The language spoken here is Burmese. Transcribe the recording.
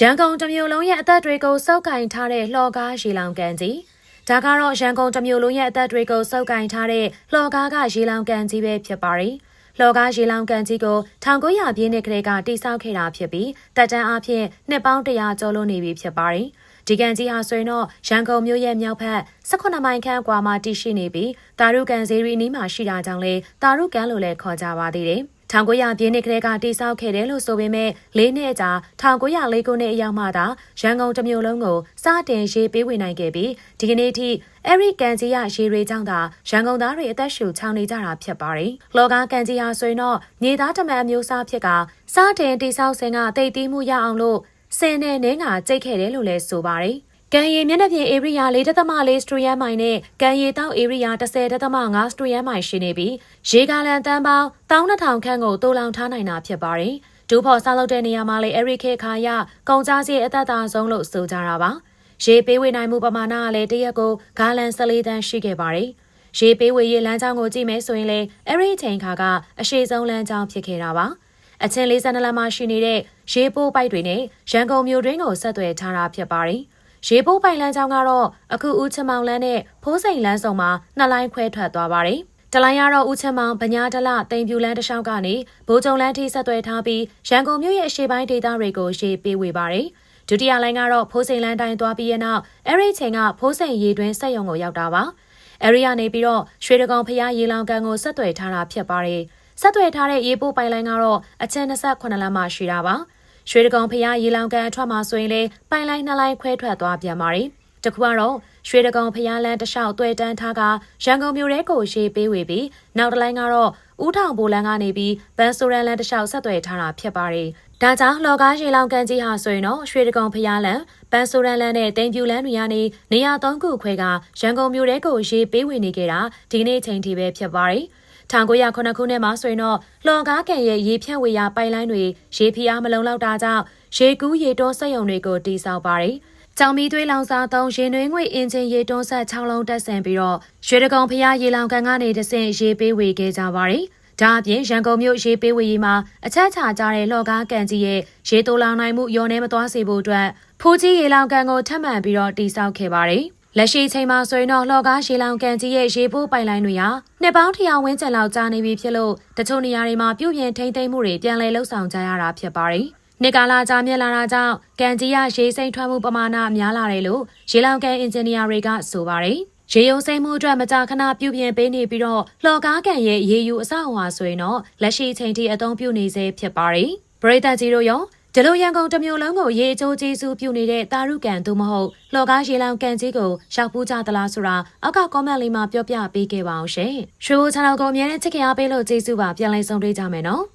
ရန်ကုန်တစ်မြို့လုံးရဲ့အသက်တွေကိုစောက်ကင်ထားတဲ့လှော်ကားရေလောင်ကန်ကြီးဒါကတော့ရန်ကုန်တစ်မြို့လုံးရဲ့အသက်တွေကိုစောက်ကင်ထားတဲ့လှော်ကားကရေလောင်ကန်ကြီးပဲဖြစ်ပါတယ်။လှော်ကားရေလောင်ကန်ကြီးကို1900ပြည့်နှစ်ကလေးကတိစောက်ခဲ့တာဖြစ်ပြီးတက်တန်းအဖြစ်နှစ်ပေါင်း100ကျော်လွန်နေပြီဖြစ်ပါတယ်။ဒီကန်ကြီးဟာဆိုရင်တော့ရန်ကုန်မြို့ရဲ့မြောက်ဘက်18မိုင်ခန့်ကွာမှာတည်ရှိနေပြီးတာရုကန်ဈေးရီအနီးမှာရှိတာကြောင့်လေတာရုကန်လို့လည်းခေါ်ကြပါသေးတယ်။ 1900ပြည့်နှစ်ကလေးကတိစောက်ခဲ့တယ်လို့ဆိုပေမဲ့၄နှစ်အကြာ1904ခုနှစ်အရောက်မှသာရန်ကုန်တစ်မြို့လုံးကိုစတင်ရေးပေးဝင်နိုင်ခဲ့ပြီးဒီကနေ့ထိအဲ့ဒီကန်ကြီးရရေတွေကြောင့်သာရန်ကုန်သားတွေအသက်ရှူချောင်နေကြတာဖြစ်ပါတယ်။လောကကန်ကြီးဟာဆိုရင်တော့မြေသားတမန်အမျိုးအစားဖြစ်ကစတင်တိစောက်စဉ်ကတိတ်တီးမှုရအောင်လို့စင်နဲ့နင်းကကြိတ်ခဲ့တယ်လို့လည်းဆိုပါတယ်။ ကံရီမျက်နှာပြင်ဧရိယာ၄ဒသမ၄စထရီယမ်မိုင်နဲ့ကံရီတောက်ဧရိယာ10ဒသမ5စထရီယမ်မိုင်ရှိနေပြီးရေကာလန်တန်းပေါင်း12000ခန့်ကိုတိုးလောင်ထားနိုင်တာဖြစ်ပါတယ်။ဒူးဖော်ဆောက်လုပ်တဲ့နေရာမှာလည်းအရိခေခါရကုန်ကြစီအသက်သာဆုံးလို့ဆိုကြတာပါ။ရေပေးဝေနိုင်မှုပမာဏကလည်းတရက်ကိုဂါလန်14တန်းရှိခဲ့ပါတယ်။ရေပေးဝေရေးလမ်းကြောင်းကိုကြည့်မယ်ဆိုရင်လည်းအဲ့ဒီအချိန်ခါကအရှိဆုံးလမ်းကြောင်းဖြစ်ခဲ့တာပါ။အချင်း52လမ်းမှာရှိနေတဲ့ရေပိုးပိုက်တွေနဲ့ရန်ကုန်မြို့တွင်းကိုဆက်သွယ်ထားတာဖြစ်ပါတယ်။ ရေပိုးပိုင်လန်းချောင်းကတော့အခုဦးချမောင်လန်းနဲ့ဖိုးစိန်လန်းဆောင်မှာနှစ်လိုင်းခွဲထွက်သွားပါတယ်။တလိုင်းကတော့ဦးချမောင်ဗညာတလတိမ်ပြူလန်းတစ်လျှောက်ကနေဘိုးကျုံလန်းထိဆက်သွယ်ထားပြီးရန်ကုန်မြို့ရဲ့အရှေ့ပိုင်းဒေသတွေကိုရေပေးဝေပါတယ်။ဒုတိယလိုင်းကတော့ဖိုးစိန်လန်းတိုင်းသွားပြီးရနောက်အဲ့ဒီချိန်ကဖိုးစိန်ရေတွင်းဆက်ယုံကိုရောက်တာပါ။အဲ့ဒီကနေပြီးတော့ရွှေတကောင်ဖျားရေလောင်ကန်ကိုဆက်သွယ်ထားတာဖြစ်ပါတယ်။ဆက်သွယ်ထားတဲ့ရေပိုးပိုင်လိုင်းကတော့အချက်28လမ်းမှာရှိတာပါ။ ရွှေတကောင်ဖျားရေလောင်ကန်အထွက်မှာဆိုရင်လေပိုင်လိုင်းနှစ်လိုင်းခွဲထွက်သွားပြန်ပါတယ်။တခုကတော့ရွှေတကောင်ဖျားလန်းတလျှောက်တွေ့တန်းထားကရန်ကုန်မြို့ထဲကိုရှေးပေးဝေပြီးနောက်တစ်လိုင်းကတော့ဥထောင်ဘိုလန်းကနေပြီးဗန်ဆိုရန်လန်းတလျှောက်ဆက်သွယ်ထားတာဖြစ်ပါတယ်။ဒါကြောင့်လော်ကားရေလောင်ကန်ကြီးဟာဆိုရင်တော့ရွှေတကောင်ဖျားလန်းဗန်ဆိုရန်လန်းနဲ့တိမ်ပြူလန်းတွေကနေနေရာသုံးခုခွဲကရန်ကုန်မြို့ထဲကိုရေပေးဝေနေကြတာဒီနေ့ချိန်ထိပဲဖြစ်ပါတယ်။ 1909ခုနှစ်မှာဆိုရင်တော့လှော်ကားကန်ရဲ့ရေဖြန့်ဝေရာပိုင်လိုင်းတွေရေဖျားမလုံလောက်တာကြောင့်ရေကူးရေတောစက်ရုံတွေကိုတည်ဆောက်ပါတယ်။ကြောင်မီသွေးလောင်စာသုံးရင်တွင်းငွေအင်ဂျင်ရေတွန်းဆက်6လုံးတက်ဆင်ပြီးတော့ရွှေတကုံဖျားရေလောင်ကန်ကနေတဆင့်ရေပေးဝေခဲ့ကြပါတယ်။ဒါအပြင်ရန်ကုန်မြို့ရေပေးဝေရေးမှာအချက်ချကြတဲ့လော်ကားကန်ကြီးရဲ့ရေတိုးလောင်နိုင်မှုရောနေမသွားစေဖို့အတွက်ဖိုးကြီးရေလောင်ကန်ကိုထပ်မံပြီးတော့တိစောက်ခဲ့ပါတယ်။ လက်ရှိချိန်မှာဆိုရင်တော့လှော်ကားရေလောင်ကန်ကြီးရဲ့ရေပိုးပိုင်လိုင်းတွေဟာနှစ်ပေါင်းထရာဝန်းကျင်လောက်ကြာနေပြီဖြစ်လို့တချို့နေရာတွေမှာပြုပြင်ထိန်းသိမ်းမှုတွေပြန်လည်လှုပ်ဆောင်ကြရတာဖြစ်ပါတယ်။နှစ်ကာလကြာမြင့်လာတာကြောင့်ကန်ကြီးရရေစိမ့်ထွက်မှုပမာဏများလာတယ်လို့ရေလောင်ကန်အင်ဂျင်နီယာတွေကဆိုပါတယ်။ရေယုံစိမ့်မှုအတွက်မကြာခဏပြုပြင်ပေးနေပြီးတော့လှော်ကားကန်ရဲ့ရေယူအဆောက်အအုံဆိုရင်တော့လက်ရှိချိန်ထိအသုံးပြုနေစေဖြစ်ပါတယ်။ပရိသတ်ကြီးတို့ရော ဒီလိုရန်ကုန်တစ်မျိုးလုံးကိုရေချိုးကျေးဇူးပြုနေတဲ့တာရုကန်သို့မဟုတ်လှော်ကားရေလောင်ကန်ကြီးကိုရောက်ပူးကြသလားဆိုတာအောက်က comment လေးမှာပြောပြပေးခဲ့ပါအောင်ရှင်။ရွှေဘို channel ကိုအမြဲတမ်းချစ်ခင်အားပေးလို့ကျေးဇူးပါပြန်လည်ဆုံတွေ့ကြမယ်နော်။